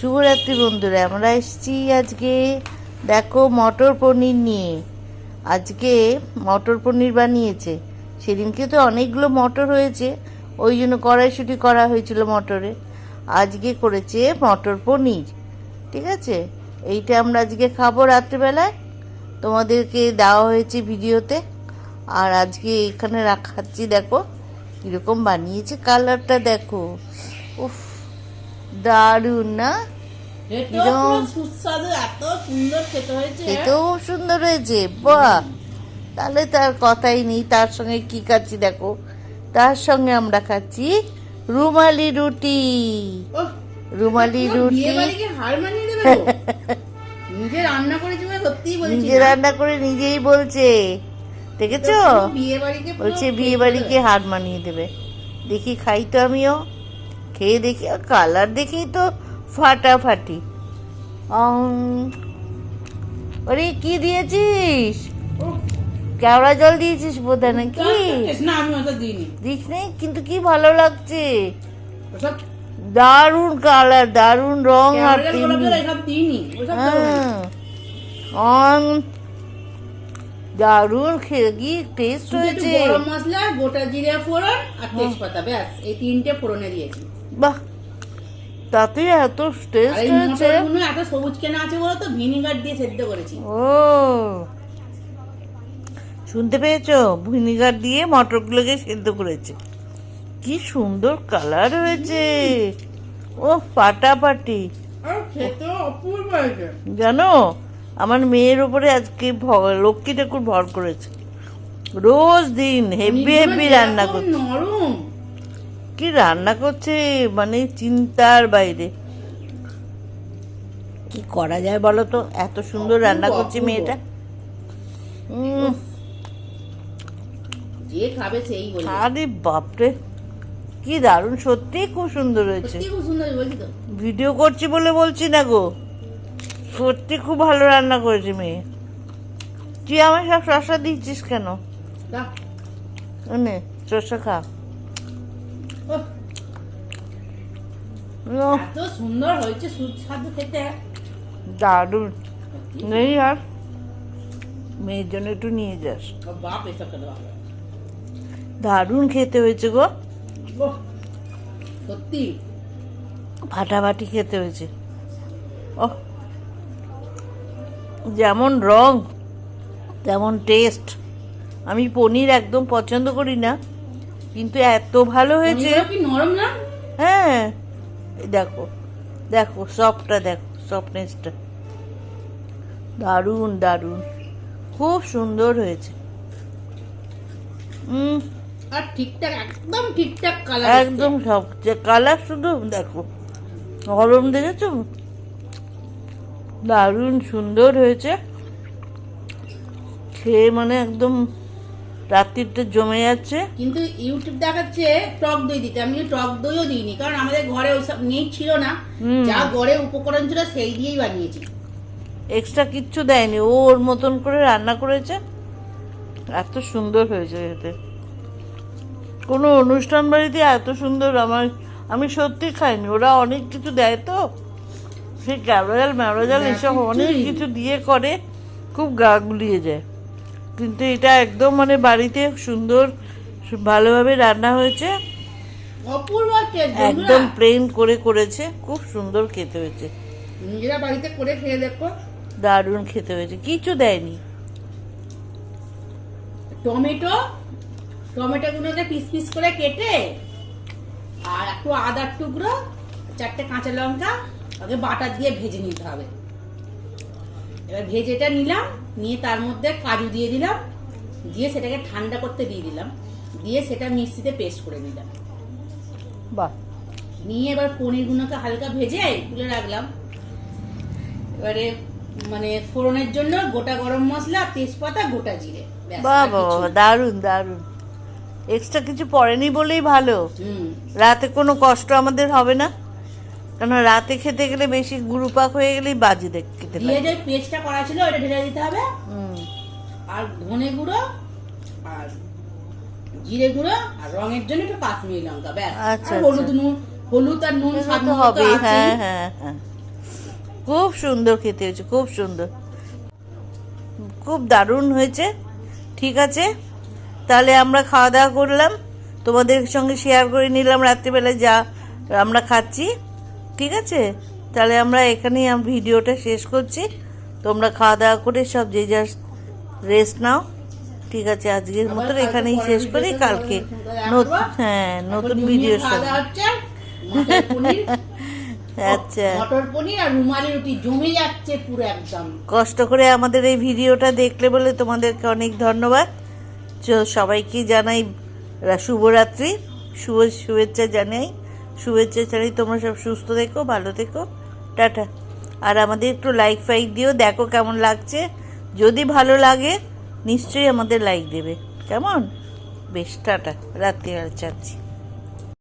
শুভরাত্রি বন্ধুরা, আমরা এসেছি আজকে, দেখো মটর পনির নিয়ে। আজকে মটর পনির বানিয়েছে। সেদিনকে তো অনেকগুলো মটর হয়েছে, ওই জন্য কড়াইশুটি করা হয়েছিল মটরে। আজকে করেছে মটর পনির, ঠিক আছে? এইটা আমরা আজকে খাব রাত্রিবেলায়। তোমাদেরকে দেওয়া হয়েছে ভিডিওতে। আর আজকে এখানে রাখাচ্ছি, দেখো, কীরকম বানিয়েছে কালারটা, দেখো। উফ দারুণ না? হয়েছে খেতেও সুন্দর হয়েছে বাহ! তাহলে তার কথাই নেই তার সঙ্গে কি খাচ্ছি দেখো। তার সঙ্গে আমরা খাচ্ছি রুমালি রুটি। রুমালি রুটি? নিজে রান্না বলেছি নিজে রান্না করে নিজেই বলছে। দেখেছ? বলছে বিয়ে বাড়িকে হার মানিয়ে দেবে। দেখি খাই তো আমিও। খেয়ে দেখি? আর কালার দেখেই তো ফাটাফাটি। ওরে কি দিয়েছিস? কেওড়া জল দিয়েছিস বোধহয় নাকি? না আমি ওটা দিইনি। দিস নেই? কিন্তু কি ভালো লাগছে? দারুণ কালার দারুণ রং আর। হ্যাঁ। দারুণ খেয়ে কি টেস্ট হয়েছে। গরম মশলা গোটা জিরে ফোড়ন আর তেজপাতা ব্যাস। এই তিনটে ফোড়নে দিয়েছি। বাহ তাতে এত টেস্ট হয়েছে। এত সবুজ কেনা আছে বলো তো? ভিনিগার দিয়ে সেদ্ধ করেছি। ও শুনতে পেয়েছ? ভিনিগার দিয়ে মটরগুলোকে সেদ্ধ করেছে। কি সুন্দর কালার হয়েছে। ও ফাটাফাটি জানো আমার মেয়ের উপরে আজকে ভ- লক্ষ্মী ঠাকুর ভর করেছে। রোজ দিন হেভি হেভি রান্না করছে। নরম। কি রান্না করছে? মানে চিন্তার বাইরে। কি করা যায় বলো তো? এত সুন্দর রান্না করছে মেয়েটা। যে খাবে সেই বলে। আরে বাপরে। কি দারুণ সত্যি খুব সুন্দর হয়েছে। ভিডিও করছি বলে বলছি না গো। সত্যি খুব ভালো রান্না করেছে মেয়ে। তুই আমার সব শশা দিচ্ছিস কেন। নে শশা খা। এত সুন্দর হয়েছে সুস্বাদু খেতে। দারুণ। নেই আর। মেয়ের জন্য একটু নিয়ে যাস। বাপ এসব। দারুণ খেতে হয়েছে গো। সত্যি? ফাটাফাটি খেতে হয়েছে। ও যেমন রং তেমন টেস্ট আমি পনির একদম পছন্দ করি না। কিন্তু এত ভালো হয়েছে। নরম না? হ্যাঁ। দেখো দেখো সফটটা দেখো সফটনেসটা দারুণ দারুণ। খুব সুন্দর হয়েছে। আর ঠিকঠাক একদম ঠিকঠাক কালার একদম সব কালার শুধু দেখো গরম দেখেছ? দারুণ সুন্দর হয়েছে। খেয়ে মানে একদম রাত্রিটা জমে যাচ্ছে। কিন্তু ইউটিউব দেখাচ্ছে টক দই দিতে। আমি টক দইও দিইনি কারণ আমাদের ঘরে ওইসব নেই ছিল না। যা ঘরে উপকরণ ছিল সেই দিয়েই বানিয়েছি। এক্সট্রা কিচ্ছু দেয়নি ও ওর মতন করে রান্না করেছে। এত সুন্দর হয়েছে এতে কোনো অনুষ্ঠান বাড়িতে এত সুন্দর আমার আমি সত্যি খাইনি। ওরা অনেক কিছু দেয় তো। সেই ক্যারোজাল ম্যারোজাল এসব অনেক কিছু দিয়ে করে খুব গা গুলিয়ে যায়। কিন্তু এটা একদম মানে বাড়িতে সুন্দর ভালোভাবে রান্না হয়েছে। একদম প্লেন করে করেছে খুব সুন্দর খেতে হয়েছে। নিজেরা বাড়িতে করে খেয়ে দেখো। দারুণ খেতে হয়েছে কিছু দেয়নি। টমেটো টমেটোগুলোকে পিস পিস করে কেটে আর একটু আদার টুকরো চারটে কাঁচা লঙ্কা ওকে বাটার দিয়ে ভেজে নিতে হবে। এবার ভেজেটা নিলাম নিয়ে তার মধ্যে কাজু দিয়ে দিলাম দিয়ে সেটাকে ঠান্ডা করতে দিয়ে দিলাম দিয়ে সেটা মিক্সিতে পেস্ট করে নিলাম। বাহ। নিয়ে এবার পনিরগুলোকে হালকা ভেজে তুলে রাখলাম। এবারে মানে ফোড়নের জন্য গোটা গরম মশলা তেজপাতা গোটা জিরে ব্যাস, বাহ আর বাহ কিছু বাহ, না। দারুণ দারুণ। এক্সট্রা কিছু পড়েনি বলেই ভালো। হুম। রাতে কোনো কষ্ট আমাদের হবে না? কেন রাতে খেতে গেলে বেশি গুরুপাক হয়ে গেলেই বাজে খেতে দিয়ে যে পেস্টটা করা ছিল ওটা ঢেলে দিতে হবে। হুম, আর ধনে গুঁড়ো আর জিরে গুঁড়ো আর রঙের জন্য একটু কাশ্মীরি লঙ্কা ব্যাস। আচ্ছা, আর হলুদ নুন হলুদ আর নুন স্বাদ হবে হ্যাঁ হ্যাঁ হ্যাঁ। খুব সুন্দর খেতে হয়েছে খুব সুন্দর। খুব দারুণ হয়েছে ঠিক আছে? তাহলে আমরা খাওয়া দাওয়া করলাম। তোমাদের সঙ্গে শেয়ার করে নিলাম রাত্রিবেলায় যা আমরা খাচ্ছি। ঠিক আছে? তাহলে আমরা এখানেই আম- ভিডিওটা শেষ করছি। তোমরা খাওয়া দাওয়া করে সব যে যা রেস্ট নাও। ঠিক আছে আজকের মতন এখানেই শেষ করি। কালকে নতুন হ্যাঁ নতুন ভিডিওর পনির। আচ্ছা। কষ্ট করে আমাদের এই ভিডিওটা দেখলে বলে তোমাদেরকে অনেক ধন্যবাদ। চ- সবাইকে জানাই শুভরাত্রি। শুভ শুভেচ্ছা জানাই। শুভেচ্ছা চাই তোমরা সব সুস্থ থেকো, ভালো থেকো। টাটা। আর আমাদের একটু লাইক ফাইক দিও, দেখো কেমন লাগছে। যদি ভালো লাগে, নিশ্চয়ই আমাদের লাইক দেবে। কেমন? বেশ, টাটা। রাত্রি, আর চাচ্ছি